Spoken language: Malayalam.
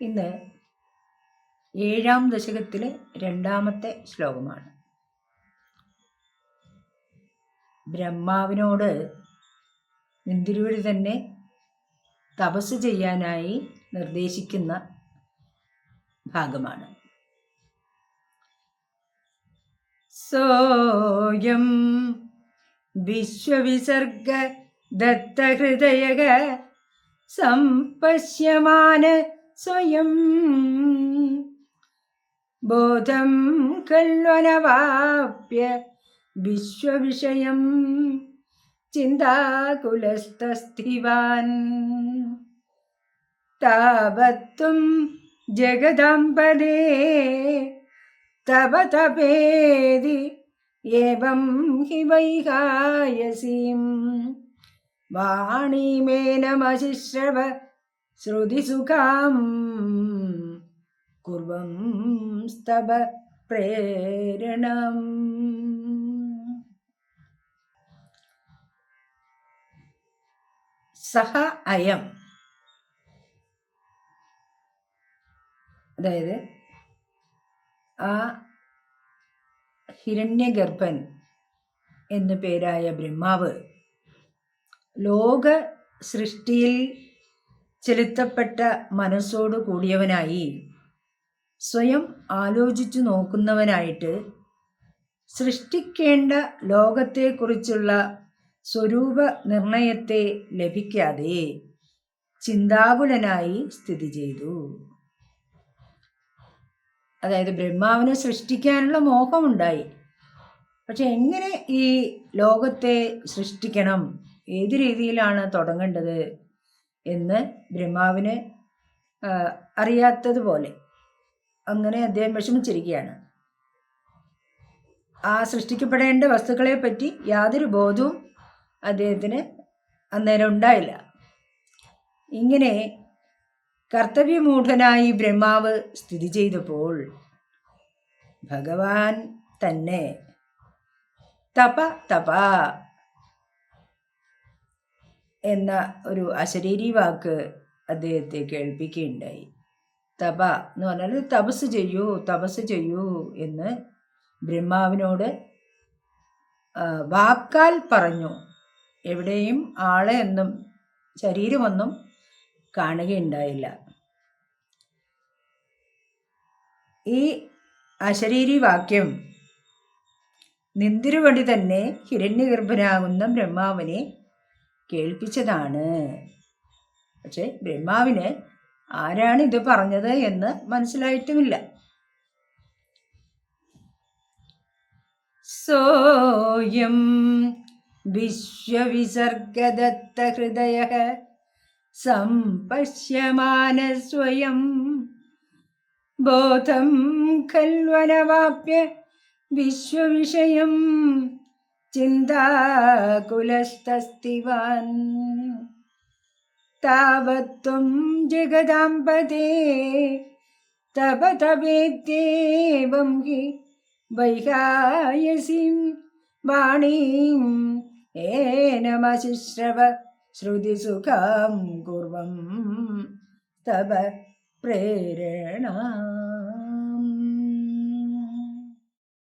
ഇന്ന് ഏഴാം ദശകത്തിലെ രണ്ടാമത്തെ ശ്ലോകമാണ്. ബ്രഹ്മാവിനോട് നിന്തിരുവഴി തന്നെ തപസ് ചെയ്യാനായി നിർദ്ദേശിക്കുന്ന ഭാഗമാണ്. സോയം വിശ്വവിസർഗ ദത്തഹൃദയക സംപശ്യമാന സ്വയം. ബോധം കല്വനവാപ്യ വിശ്വവിഷയം ചിന്താകുലസ്ഥിവാൻ താവത്തും ജഗദാംബദേ തവ തപേതി ഏവം ഹി വൈകായസീം വാണീമേനമശിശ്രവ ശ്രുതിസുഖാം കുർവം സ്തവ പ്രേരണം. സഹ അയം. അതായത് ആ ഹിരണ്യഗർഭൻ എന്നു പേരായ ബ്രഹ്മാവ് ലോക സൃഷ്ടിയിൽ ചെലുത്തപ്പെട്ട മനസ്സോടു കൂടിയവനായി. സ്വയം ആലോചിച്ചു നോക്കുന്നവനായിട്ട് സൃഷ്ടിക്കേണ്ട ലോകത്തെക്കുറിച്ചുള്ള സ്വരൂപ നിർണയത്തെ ലഭിക്കാതെ ചിന്താകുലനായി സ്ഥിതി ചെയ്തു. അതായത് ബ്രഹ്മാവിനെ സൃഷ്ടിക്കാനുള്ള മോഹമുണ്ടായി. പക്ഷെ എങ്ങനെ ഈ ലോകത്തെ സൃഷ്ടിക്കണം? ഏത് രീതിയിലാണ് തുടങ്ങേണ്ടത്? എന്ന് ബ്രഹ്മാവിന് അറിയാത്തതുപോലെ അങ്ങനെ അദ്ദേഹം വിഷമിച്ചിരിക്കുകയാണ്. ആ സൃഷ്ടിക്കപ്പെടേണ്ട വസ്തുക്കളെ പറ്റി യാതൊരു ബോധവും അദ്ദേഹത്തിന് അന്നേരം ഉണ്ടായില്ല. ഇങ്ങനെ കർത്തവ്യമൂഢനായി ബ്രഹ്മാവ് സ്ഥിതി ചെയ്തപ്പോൾ ഭഗവാൻ തന്നെ തപ തപ എന്ന ഒരു അശരീരി വാക്ക് അദ്ദേഹത്തെ കേൾപ്പിക്കുകയുണ്ടായി. തപ എന്ന് പറഞ്ഞാൽ തപസ് ചെയ്യൂ തപസ് ചെയ്യൂ എന്ന് ബ്രഹ്മാവിനോട് വാക്കാൽ പറഞ്ഞു. എവിടെയും ആളെ എന്നും ശരീരമൊന്നും കാണുകയുണ്ടായില്ല. ഈ അശരീരി വാക്യം നിന്തിരുവടി തന്നെ ഹിരണ്യഗർഭനാകുന്ന ബ്രഹ്മാവിനെ കേൾപ്പിച്ചതാണ്. പക്ഷെ ബ്രഹ്മാവിന് ആരാണ് ഇത് പറഞ്ഞത് എന്ന് മനസ്സിലായിട്ടുമില്ല. സോയം വിശ്വവിസർഗദത്ത ഹൃദയ സമ്പശ്യമാന സ്വയം ബോധം ഖൽവനവാപ്യ വിശ്വവിഷയം ചിന്താകുലസ്തസ്തി വാൻ താവത്വം ജഗദാംബതേ തപ തപേദ്യേവം ഹി വൈകായസിം വാണീം ഏനമശിശ്രവ ശ്രുതിസുഖം കുർവം തപ പ്രേരണ.